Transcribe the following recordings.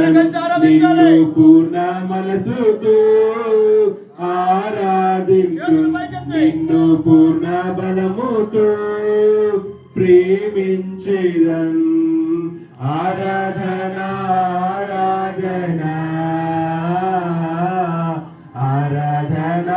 నిన్ను పూర్ణ మనసుతో ఆరాధించు. నిన్ను పూర్ణ బలముతో ప్రేమించేదన్. ఆరాధన ఆరాధన ఆరాధన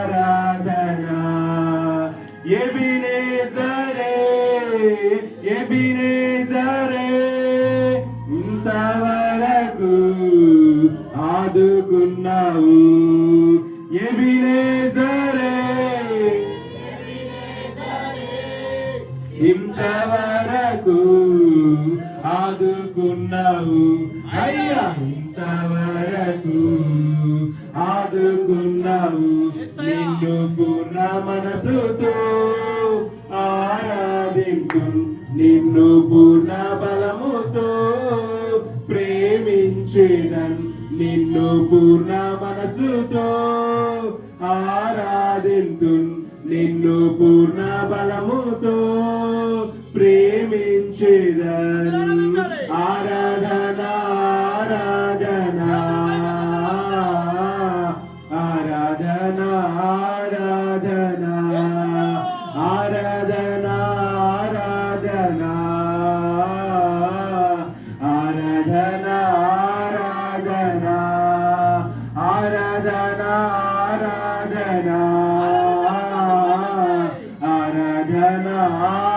ఆరాధన ఎబినేజరే ఎబినేజరే ఇంతవరకు ఆదుకున్నావు ఎబినేజరే ఇంతవరకు ఆదుకున్నావు అయ్యా ఇంతవరకు ఆదుకున్నావు. నిన్ను పూర్ణ మనసుతో ఆరాధించు నిన్ను పూర్ణ బలముతో ప్రేమించేదన్ నిన్ను పూర్ణ మనసుతో ఆరాధింతు నిన్ను పూర్ణ బలముతో ప్రేమించేదన్ Aradhana, Aradhana, Aradhana, Aradhana,